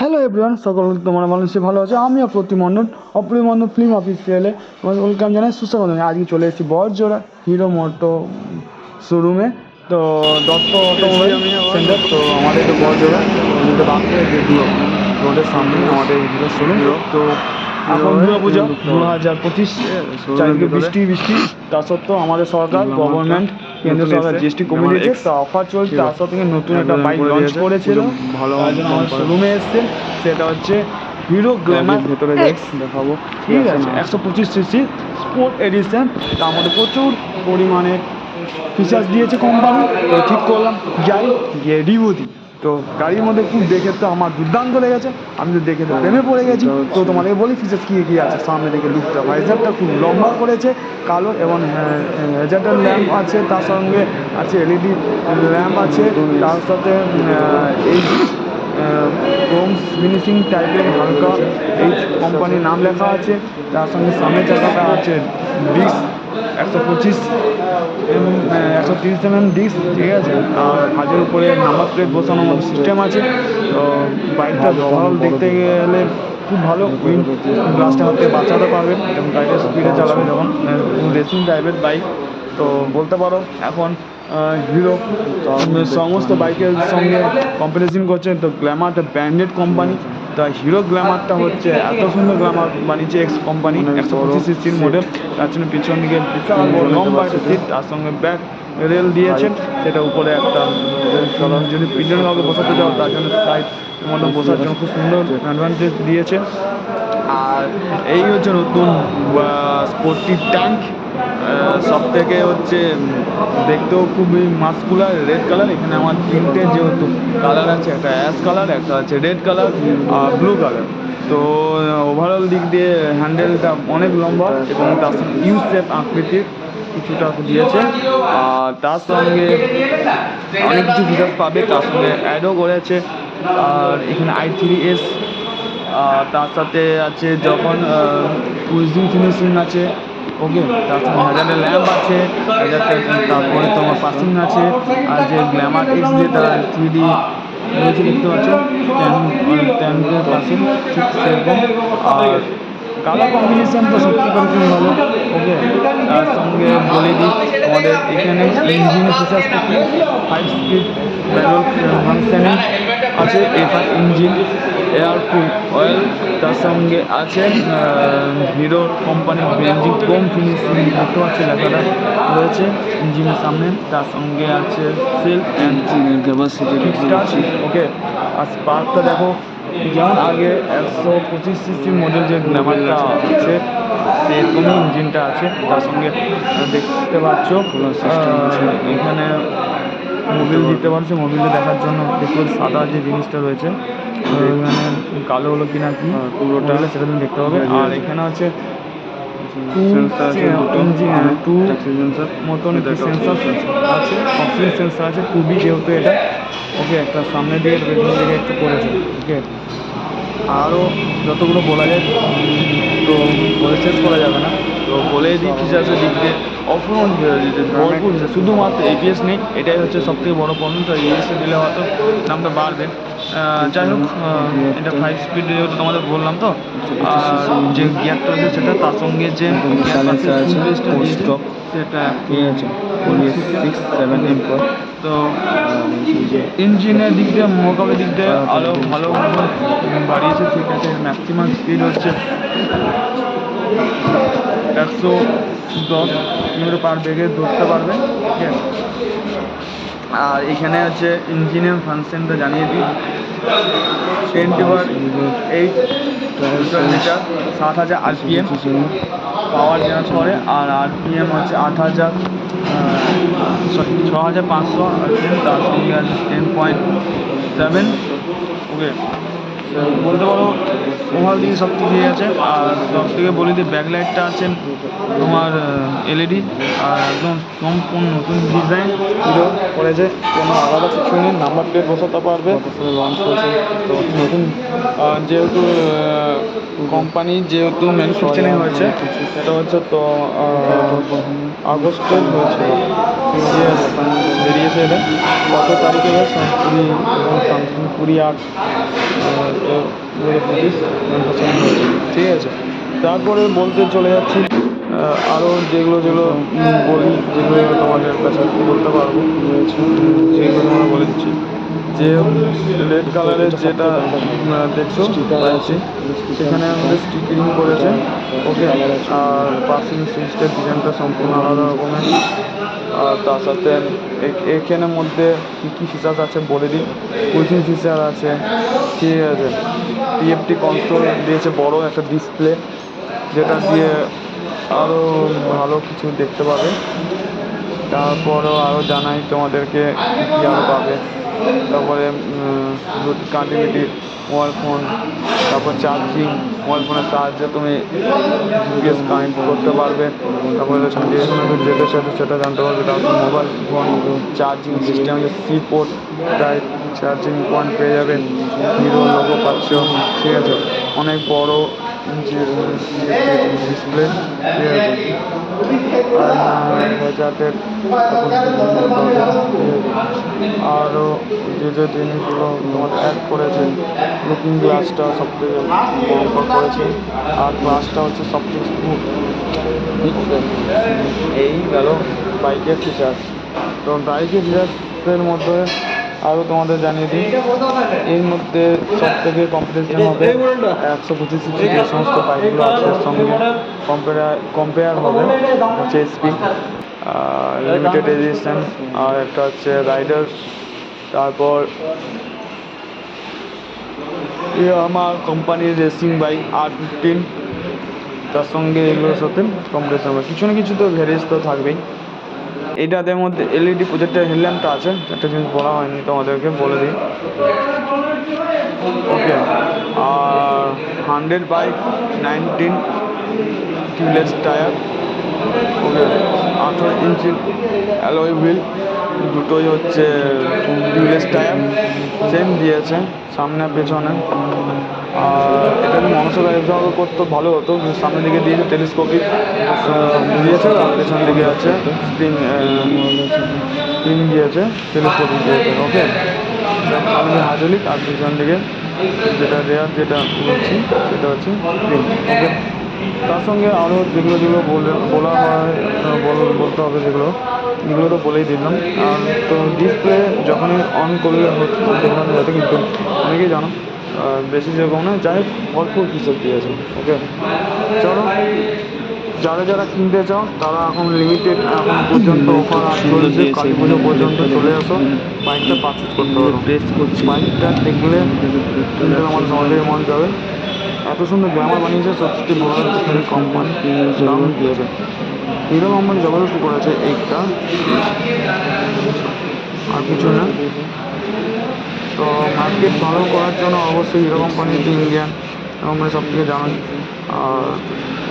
Hello everyone সকল তোমার মানুষে ভালো আছে? আমিও প্রতিমণ্ডল অপ্রিমণ্ডল ফিল্ম অফিসিয়ালে তোমাদের ওয়েলকাম জানাই সুস্বাগত আজকে চলে এসেছি বড়জোড়া হিরো মোটো শোরুমে তো দত্ত অটোমোবাইল সেন্টার তো আমাদের তো বড়জোড়া রোডের সামনে আমাদের হিরো শোরুম তো এখন দুর্গা পূজা দু হাজার পঁচিশ চারিদিকে বৃষ্টি বৃষ্টি। তা সত্ত্বেও আমাদের সরকার গভর্নমেন্ট কেন্দ্র সরকার জিএসটি কমিয়ে দিয়েছে তা অফার চলছে তার সাথে নতুন একটা বাইক লঞ্চ করেছিল। ভালো শোরুমে এসছে সেটা হচ্ছে হিরো গ্ল্যামার ভেতরে এক্স দেখাবো। ঠিক আছে একশো পঁচিশ সিসি স্পোর্ট এডিশন তার মধ্যে প্রচুর পরিমাণে ফিচার্স দিয়েছে কোম্পানি তো ঠিক করলাম যাই গিয়ে রিভিউ দিই। তো গাড়ির মধ্যে খুব দেখে তো আমার দুর্দান্ত লেগেছে। আমি তো দেখে তো প্রেমে পড়ে গেছি। তো তোমাদের বলি ফিচার্স কী কী আছে? সামনে থেকে লুকটা। ভাইজারটা খুব লম্বা করেছে কালো এবং হেজারটার ল্যাম্প আছে তার সঙ্গে আছে এলইডি ল্যাম্প আছে তার সাথে আহ, এই ক্রোম ফিনিশিং টাইপের হালকা এই কোম্পানির নাম লেখা আছে তার সঙ্গে সামনে চাকাটা আছে ডিস একশো পঁচিশ একশো তিরিশ এম এম ডিস্ক ঠিক আছে? আর হাজের উপরে নাম্বার প্লেট বসানোর মতো সিস্টেম আছে। তো বাইকটা ওভারঅল দেখতে গেলে খুব ভালো। উইন গ্লাসটা হাতে বাঁচাতে পারবে এবং গাড়িটা স্পিডে চালাবে যখন। রেসিং টাইপের বাইক তো বলতে পারো, এখন হিরো সমস্ত বাইকের সঙ্গে কম্পারিজন করছে তো গ্ল্যামারটা ব্র্যান্ডেড কোম্পানি তা হিরো গ্ল্যামারটা হচ্ছে এত সুন্দর গ্ল্যামার বানিয়েছে এক্স কোম্পানি একশো পঁচিশ সিসির মডেল তার জন্য পিছন দিকে লম্বা একটা সিট তার সঙ্গে ব্যাক রেল দিয়েছে সেটা উপরে একটা যদি পিছনে কাউকে বসাতে চাও তার জন্য সাইড মতো বসার জন্য খুব সুন্দর অ্যাডভান্টেজ দিয়েছে আর এই হচ্ছে নতুন স্পোর্টি ট্যাঙ্ক সব থেকে হচ্ছে দেখতেও খুবই মাস্কুলার রেড কালার এখানে আমার তিনটে যেহেতু কালার আছে, একটা অ্যাশ কালার একটা আছে রেড কালার আর ব্লু কালার তো ওভারঅল দিক দিয়ে হ্যান্ডেলটা অনেক লম্বা এবং তার সঙ্গে ইউ শেপ আকৃতির কিছুটা দিয়েছে। আর তার সঙ্গে অনেক কিছু ফিচার্স পাবে, তার সঙ্গে অ্যাডও করেছে। আর এখানে আই থ্রি এস তার সাথে আছে যখন কুইজিং ফিনিশিং আছে ওকে, তার সঙ্গে হাজারের ল্যাম্প আছে তারপরে তোমার পাসিং আছে, আর যে গ্ল্যামার এক্স দিয়ে তারা থ্রি ডি রয়েছে, দেখতে পাচ্ছ ট্যান ট্যানকে পাসিং ঠিক আর কালার কম্বিনেশন তো সত্যি করে খুব ভালো, ওকে, তার সঙ্গে বলে দিই আমাদের এখানে ইঞ্জিনের features five speed manual functioning আছে FI engine air to oil তার সঙ্গে আছে হিরো কোম্পানির ব্র্যান্ডিং কম ফিনিশিং দেখতে পাচ্ছি লেখাটা রয়েছে ইঞ্জিনের সামনে তার সঙ্গে আছে সেলফ অ্যান্ড ক্যাপাসিটি ওকে আর স্পার্কটা দেখো যেমন আগে একশো পঁচিশ সিসি মডেল যে গ্ল্যামারটা আছে। সেরকমই ইঞ্জিনটা আছে তার সঙ্গে দেখতে পাচ্ছ এখানে মোবিল দিতে পারছে মোবিলটা দেখার জন্য দেখতে সাদা যে জিনিসটা রয়েছে এখানে কালো হলো কিনা কি পুরোটা সেটা তুমি দেখতে পাবে। আর এখানে হচ্ছে টু মতন সেন্সার আছে অক্সিজেন সেন্সার আছে বি যেহেতু এটা। ওকে একটা সামনে দিকে একটু করেছে ওকে আরও যতগুলো বলা যায় তো বলে শেষ করা যাবে না। তো বলে দিই ফিচার্সের দিক দিয়ে অফরোড ভরপুর শুধুমাত্র এপিএস নেই এটাই হচ্ছে সবথেকে বড় প্রবলেম তো এপিএস দিলে হয়তো দামটা বাড়বে। যাই হোক এটা ফাইভ স্পিড যেহেতু তোমাদের বললাম তো। আর যে গিয়ারটা আছে সেটা তার সঙ্গে যে। সেটা সিক্স সেভেন তো ইঞ্জিনের দিক দিয়ে মোকাবের দিক দিয়ে আরও ভালো বাড়িয়েছে ঠিক আছে ম্যাক্সিমাম স্পিড হচ্ছে। একশো দশ কিলোমিটার পার বেগে ধরতে পারবে, ঠিক আছে? আর এখানে হচ্ছে ইঞ্জিনের ফাংশনটা জানিয়ে দিই। টোয়েন্টি ওয়ার এইট মিটার সাত হাজার আরপিএম পাওয়ার জেনারেট করে আর আরপিএম হচ্ছে আট হাজার ছ হাজার পাঁচশো আরপিএম তার সঙ্গে আছে টেন পয়েন্ট সেভেন ওকে বলতে পারো ওভার দিকে সব কিছু আছে। আর সব থেকে বলি যে ব্যাকলাইটটা আছে তোমার এলইডি আর একদম সম্পূর্ণ নতুন ডিজাইন হিরো করেছে কোনো আলাদা কিছু নেই নাম্বার প্লেট বসাতে পারবে। লঞ্চ করেছে। তো নতুন যেহেতু কোম্পানি যেহেতু মেন ম্যানুফ্যাকচারিং হয়েছে সেটা হচ্ছে তো আগস্টে হয়েছে বেরিয়েছে এটা। কত তারিখে কুড়ি এবং সামথিং কুড়ি আট ঠিক আছে। তারপরে বলতে চলে যাচ্ছি আরও যেগুলো যেগুলো বলি যেগুলো যেগুলো তোমাদের কাছে বলতে পারব সেগুলো তোমরা বলে দিচ্ছি। যে রেড কালারের যেটা দেখছ পাচ্ছি সেখানে আমাদের স্টিকারিং করেছে। ওকে আর পাসিং সিস্টেম ডিজাইনটা সম্পূর্ণ আলাদা রকমের। তার সাথে এখানের মধ্যে কী কী ফিচার্স আছে বলে দিন কোচিং ফিচার আছে? ঠিক আছে? টিএফটি কন্ট্রোল দিয়েছে বড় একটা ডিসপ্লে যেটা দিয়ে আরও ভালো কিছু দেখতে পাবে। তারপরও আরও জানাই তোমাদেরকে কী আরও পাবে। তারপরে কানেক্টিভিটি মোবাইল ফোন তারপর চার্জিং মোবাইল ফোনের সাহায্যে তুমি জিপিএস কানেক্ট করতে পারবে। তারপরে যে যেতে সাথে সেটা জানতে পারবে। তারপর mobile phone charging system C port type charging point পেয়ে যাবেন হিরো লোগো পাচ্ছ। ঠিক আছে? অনেক বড় ডিসপ্লে আছে আরও যে যে জিনিসগুলো তোমার অ্যাড করেছে লুকিং গ্লাসটা সব থেকে বড় করেছে আর গ্লাসটা হচ্ছে সব থেকে স্মুথ এই গেল বাইকের ফিচার্স তো বাইকের ফিচার্সের মধ্যে আরও তোমাদের জানিয়ে দিই এর মধ্যে সব থেকে কম্পিটিশন হবে একশো পঁচিশ সিসি যে সমস্ত বাইকগুলো আছে এর সঙ্গে কম্পেয়ার কম্পেয়ার হবে হচ্ছে এসপি লিমিটেড এডিশন আর একটা হচ্ছে রাইডার তারপর আমার কোম্পানির রেসিং বাইক আর ফিফটিন তার সঙ্গে এগুলোর সাথে কম্পিটিশন হবে। কিছু না কিছু তো ভ্যারিয়েস তো থাকবেই। এটাদের মধ্যে এলইডি প্রজেক্টের হেডল্যাম্পটা আছে, একটা জিনিস বলা হয়নি তোমাদেরকে, বলে দিই। Okay R hundred by nineteen tubeless tyre okay আঠেরো ইঞ্চি অ্যালোয় হুইল দুটোই হচ্ছে টিউবলেস টায়ার সেম দিয়েছে, সামনে পেছনে। আর এটা মনসা ব্যবহার করতে ভালো হতো সামনের দিকে দিয়েছে টেলিস্কোপিক দিয়েছে, আর পেছন দিকে আছে স্প্রিং স্প্রিং দিয়েছে টেলিস্কোপিক দিয়েছে ওকে সামনে হাইড্রোলিক আর পিছন দিকে যেটা রেয়ার যেটা বলছি, সেটা হচ্ছে স্প্রিং ওকে তার সঙ্গে আরও যেগুলো যেগুলো বলে, বলা হয় বলতে হবে যেগুলো এগুলো তো বলেই দিলাম। আর তো ডিসপ্লে যখনই অন করলে হচ্ছে দেখানো যাতে কিন্তু অনেকেই জানো বেশি যেরকম না যাই ভরপুর ফিচার দিয়েছে ওকে চলো যারা যারা কিনতে চাও তারা এখন লিমিটেড এখন পর্যন্ত অফার চলছে। কালী পুজো পর্যন্ত চলে আসো। বাইকটা পারচেস করতে পারো। বাইকটা দেখলে কিনতে আমার সহজেই মন যাবে। এত সুন্দর গ্রামার বানিয়েছে সত্যি ভালো কোম্পানি দাম দিয়েছে। হিরো কোম্পানি জবরদস্তি করেছে এইটা আর কিছু না তো মার্কেট ভালো করার জন্য অবশ্যই হিরো কোম্পানি ইন্ডিয়ান কোম্পানি সব থেকে জানোই। আর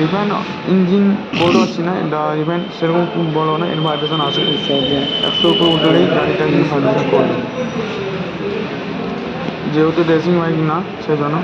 রিফাইন ইঞ্জিন বলতে পারছি না? এটা রিফাইন সেরকম খুব বড় না, এর ভাইব্রেশন আছে। একশো উপর উঠলেই গাড়িটা কিন্তু করবে। যেহেতু রেসিং বাইক না সেই জন্য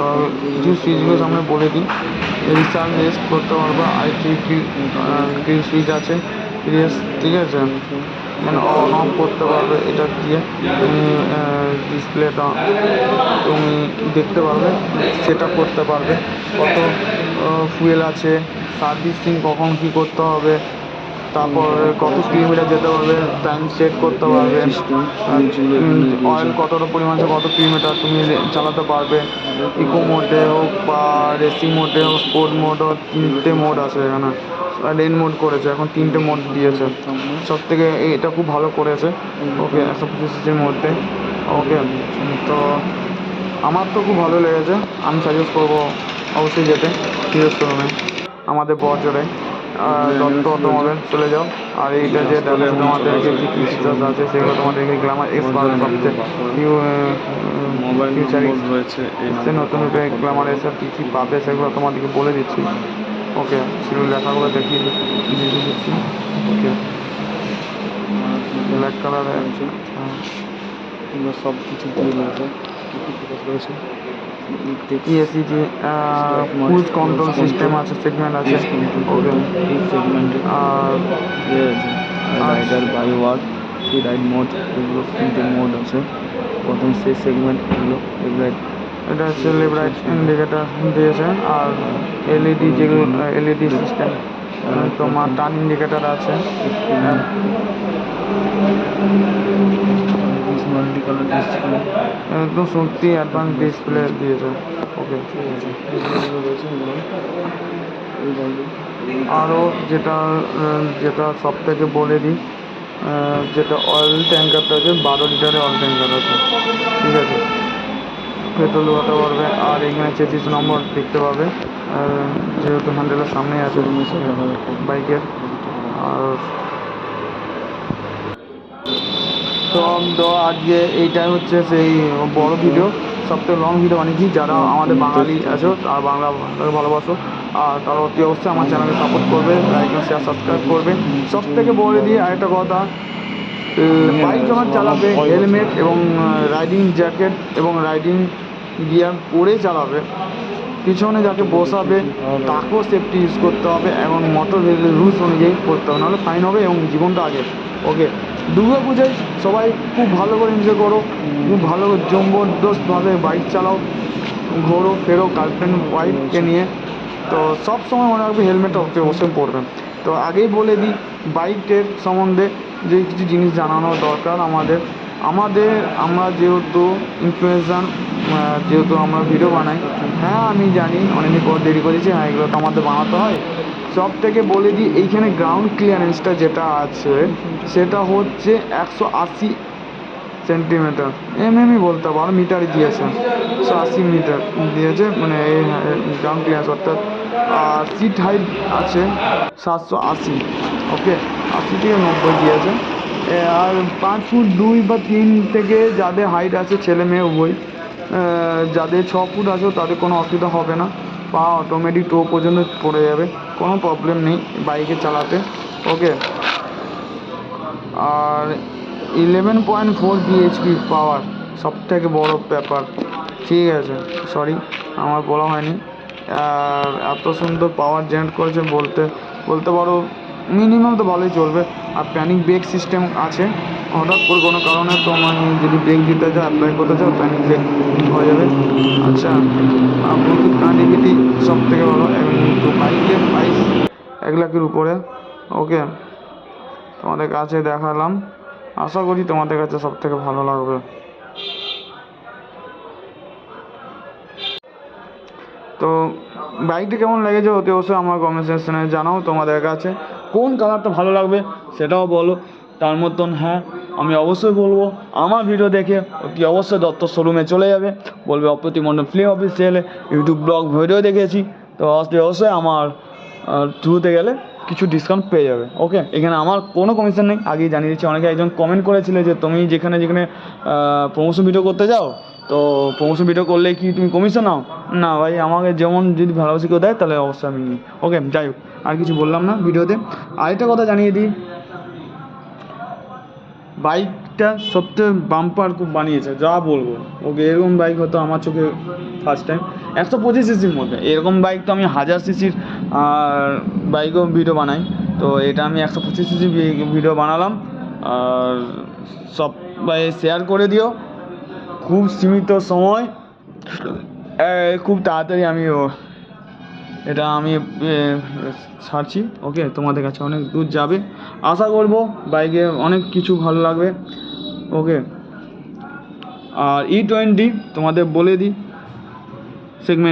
তো কিছু সুইচগুলো সামনে বলে দিই। রিচার্জ রেস্ট করতে পারব আই থ্রি গ্রিন সুইচ আছে। রেস ঠিক আছে। মানে অন অফ করতে পারবে এটা দিয়ে। তুমি ডিসপ্লেটা তুমি দেখতে পারবে সেট করতে পারবে। কত ফুয়েল আছে সার্ভিসিং কখন কী করতে হবে তারপর কত কিলোমিটার যেতে পারবে টাইম সেট করতে পারবে অয়েল কতটা পরিমাণ কত কিলোমিটার তুমি চালাতে পারবে। ইকো মোডে হোক বা রেসিং মোডে হোক স্পোর্ট মোড হোক তিনটে মোড আছে এখানে। রেন মোড করেছে এখন তিনটে মোড দিয়েছে। সব থেকে এটা খুব ভালো করেছে। ওকে একশো পঁচিশ সিসির মধ্যে। ওকে তো আমার তো খুব ভালো লেগেছে। আমি সাজেস্ট করব অবশ্যই যেতে। হিরো শোরুমে আমাদের বড়জোড়ে দত্ত অটোমোবাইল চলে যাও আর এইটা যে তোমাদেরকে কী কী ফিচার্স আছে সেগুলো তোমাদেরকে গ্লামার এক্স বারো সবচেয়ে নিউ মোবাইল নম্বর রয়েছে এই নতুন রূপে গ্লামার এসে কী কী পাবে সেগুলো তোমাদেরকে বলে দিচ্ছি। ওকে সেগুলো লেখাগুলো দেখিয়ে দিচ্ছি ওকে ব্ল্যাক কালারে আছে সব কিছু দিয়ে রয়েছে রয়েছে? ইএসি যে ক্রুজ কন্ট্রোল সিস্টেম আছে? সেগমেন্ট আছে? ওকে এই সেগমেন্টে আর রাইডার বাই ওয়ার্ড সেই রাইড মোড এগুলো তিনটে মোড আছে. প্রথম সেই সেগমেন্ট এগুলো এগুলো এটা হচ্ছে লেফট রাইট ইন্ডিকেটার দিয়েছে। আর এলইডি যেগুলো এলইডি সিস্টেম তোমার টার্ন ইন্ডিকেটার আছে। মাল্টি কালার ডিসপ্লে একদম সত্যি অ্যাডভান্স ডিসপ্লে দিয়েছে। ওকে আরও যেটা যেটা সব থেকে বলে দিই যেটা অয়েল ট্যাঙ্কারটা আছে বারো লিটারের অয়েল ট্যাঙ্কার আছে। ঠিক আছে? পেট্রোল ঢোকাতে পারবে আর এখানে চেচিস নম্বর দেখতে পাবে। যেহেতু হ্যান্ডেলের সামনেই আছে। বাইকের আর তো আজকে এইটাই হচ্ছে সেই বড় ভিডিও সবথেকে লং ভিডিও বানিয়েছি। যারা আমাদের বাঙালি আছো আর বাংলা ভাষাকে ভালোবাসো আর তারা অতি অবশ্যই আমার চ্যানেলকে সাপোর্ট করবে লাইক শেয়ার সাবস্ক্রাইব করবে। সব থেকে বলে দিই আরেকটা কথা বাইক যখন চালাবে হেলমেট এবং রাইডিং জ্যাকেট এবং রাইডিং গিয়ার পরে চালাবে পিছনে যাকে বসাবে তাকেও সেফটি ইউজ করতে হবে এবং মোটর ভেহিকেল রুলস অনুযায়ী করতে হবে নাহলে ফাইন হবে এবং জীবনটা আগে। ওকে। দুর্গা পুজোয় সবাই খুব ভালো করে এনজয় করো। খুব ভালো জবরদস্তভাবে বাইক চালাও, ঘোরো, ফেরো গার্লফ্রেন্ড ওয়াইফকে নিয়ে। তো সব সময় মনে রাখবে হেলমেটটা অবশ্যই পরবেন। তো আগেই বলে দিই বাইকের সম্বন্ধে যে কিছু জিনিস জানানো দরকার আমাদের। আমাদের, আমরা যেহেতু ইনফ্লুয়েন্সার যেহেতু আমরা ভিডিও বানাই হ্যাঁ আমি জানি পর দেরি করেছি হ্যাঁ এগুলো তো আমাদের বানাতে হয়। সব থেকে বলে দিই, এইখানে গ্রাউন্ড ক্লিয়ারেন্সটা যেটা আছে, সেটা হচ্ছে একশো আশি সেন্টিমিটার এমএমই বলতে পারো মিটারই দিয়েছে, একশো আশি মিটার দিয়েছে মানে এই গ্রাউন্ড ক্লিয়ারেন্স অর্থাৎ, আর সিট হাইট আছে সাতশো আশি ওকে আশি থেকে নব্বই দিয়েছে। আর পাঁচ ফুট দুই বা তিন থেকে যাদের হাইট আছে, ছেলে মেয়ে উভয় যাদের ছ ফুট আছে, তাদের কোনো অসুবিধা হবে না। পা অটোমেটিক টো পর্যন্ত পড়ে যাবে। কোনো প্রবলেম নেই বাইকে চালাতে। ওকে আর eleven point four BHP power সব থেকে বড়ো ব্যাপার। ঠিক আছে সরি আমার বলা হয়নি। আর এত সুন্দর পাওয়ার জেনারেট করেছে বলতে বলতে পারো মিনিমাম তো ভালোই চলবে। আর প্যানিক ব্রেক সিস্টেম আছে। হঠাৎ করে কোনো কারণে তোমার যদি ব্রেক দিতে চাও অ্যাপ্লাই করতে চাও প্যানিক ব্রেক হয়ে যাবে। আচ্ছা ব্লুটুথ কানেক্টিভিটি সব থেকে ভালো এবং বাইকের প্রাইস এক লাখের উপরে। ওকে তোমাদের কাছে দেখালাম। আশা করি তোমাদের কাছে সব থেকে ভালো লাগবে। তো, বাইকটি কেমন লেগেছে অতি অবশ্যই আমার কমেন্ট সেকশনে জানাও তোমাদের কাছে। কোন কালারটা ভালো লাগবে সেটাও বলো। তার মতন হ্যাঁ। আমি অবশ্যই বলব, আমার ভিডিও দেখে অতি অবশ্যই দত্ত শোরুমে চলে যাবে। বলবে, অপ্রতি মণ্ডল ফিল্ম অফিসিয়ালে ইউটিউব ব্লগ ভিডিও দেখেছি। তো অতি অবশ্যই আমার থ্রুতে গেলে কিছু ডিসকাউন্ট পেয়ে যাবে। ওকে এখানে আমার কোনো কমিশন নেই। আগেই জানিয়ে দিচ্ছি, অনেকে একজন কমেন্ট করেছিল যে, তুমি যেখানে যেখানে প্রমোশন ভিডিও করতে যাও, তো প্রমোশন ভিডিও করলে কি তুমি কমিশন নাও? না ভাই, আমাকে যেমন যদি ভালোবাসি কেউ দেয়, তাহলে অবশ্যই আমি নিই। ওকে যাই হোক, আর কিছু বললাম না ভিডিওতে। আরেকটা কথা জানিয়ে দিই বাইকটা সবচেয়ে বাম্পার খুব বানিয়েছে, যা বলব। ওকে, এরকম বাইক হয়তো আমার চোখে ফার্স্ট টাইম একশো পঁচিশ সিসির মধ্যে। এরকম বাইক তো আমি হাজার সিসির বাইকও ভিডিও বানাই। তো এটা আমি একশো পঁচিশ সিসি ভিডিও বানালাম। আর সবাই শেয়ার করে দিও। খুব সীমিত সময়। খুব তাড়াতাড়ি আমি ও- এটা আমি ছাড়ছি। ওকে, তোমাদের কাছে অনেক দূর যাবে। আশা করব বাইকে অনেক কিছু ভালো লাগবে। ওকে, আর ই টোয়েন্টি তোমাদের বলে দিই সেগমেন্ট